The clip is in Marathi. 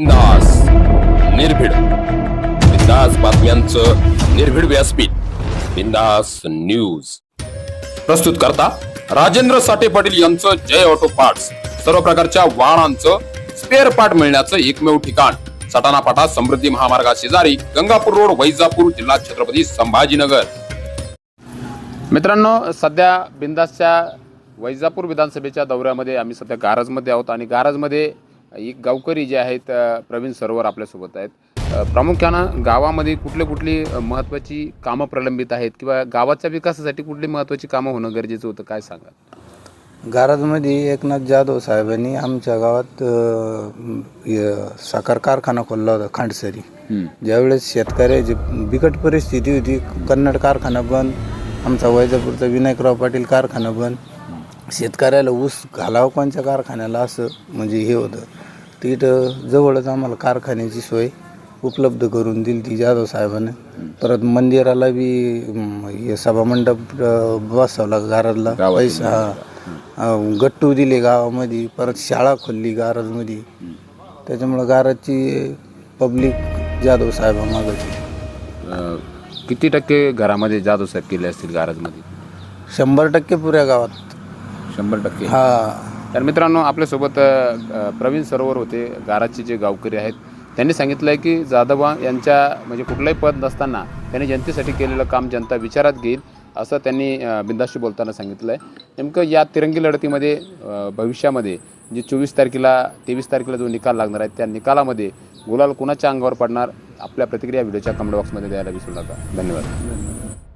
दास निर्भीड. बिंदास बातम्यांचं निर्भीड व्यासपीठ. बिंदास न्यूज. प्रस्तुत करता राजेंद्र साठे पाटील यांचं जय ऑटो पार्ट्स. सर्व प्रकारच्या वाहनांचं स्पेअर पार्ट मिळण्याचं एकमेव ठिकाण. सटाणा पाटा समृद्धी महामार्गा शेजारी गंगापूर रोड वैजापूर जिल्हा छत्रपती संभाजीनगर. मित्रांनो सध्या बिंदासच्या वैजापूर विधानसभेच्या दौऱ्यामध्ये आम्ही सध्या गारजमध्ये आहोत आणि गारजमध्ये एक गावकरी जे आहेत प्रवीण सरोवर आपल्यासोबत आहेत. प्रामुख्यानं गावामध्ये कुठली कुठली महत्त्वाची कामं प्रलंबित आहेत किंवा गावाच्या विकासासाठी कुठली महत्त्वाची कामं होणं गरजेचं होतं काय सांगा गाराजमध्ये एकनाथ जाधव साहेबांनी आमच्या गावात साखर कारखाना खोलला होता खांडसरी. ज्यावेळेस शेतकऱ्याची बिकट परिस्थिती होती कन्नड कारखाना बंद आमचा वैजापूरचा विनायकराव पाटील कारखाना बंद शेतकऱ्याला ऊस घालावं कोणत्या कारखान्याला असं म्हणजे हे होतं. तिथं जवळच आम्हाला कारखान्याची सोय उपलब्ध करून दिली ती जाधव साहेबांनी. परत मंदिराला बी अं, हे सभामंडप अं, बसवला गाराला पैसा हा. अं, गट्टू दिले गावामध्ये परत शाळा खोलली गारजमध्ये. त्याच्यामुळं गाराची पब्लिक जाधव साहेबा मागायची अ, किती टक्के घरामध्ये जाधव साहेब केले असतील गारजमध्ये? शंभर टक्के पुऱ्या गावात. शंभर टक्के. हा. तर मित्रांनो आपल्यासोबत अ, प्रवीण सरोवर होते गाराचे जे गावकरी आहेत त्यांनी सांगितलं आहे की जाधवा यांच्या म्हणजे कुठलंही पद नसताना त्यांनी जनतेसाठी केलेलं काम जनता विचारात घेईल असं त्यांनी अ, बिंदाशी बोलताना सांगितलं आहे नेमकं या तिरंगी लढतीमध्ये अ, भविष्यामध्ये जे चोवीस तारखेला तेवीस तारखेला जो निकाल लागणार आहे त्या निकालामध्ये गुलाल कुणाच्या अंगावर पडणार आपल्या प्रतिक्रिया व्हिडिओच्या कमेंट बॉक्समध्ये द्यायला विसरू नका. धन्यवाद.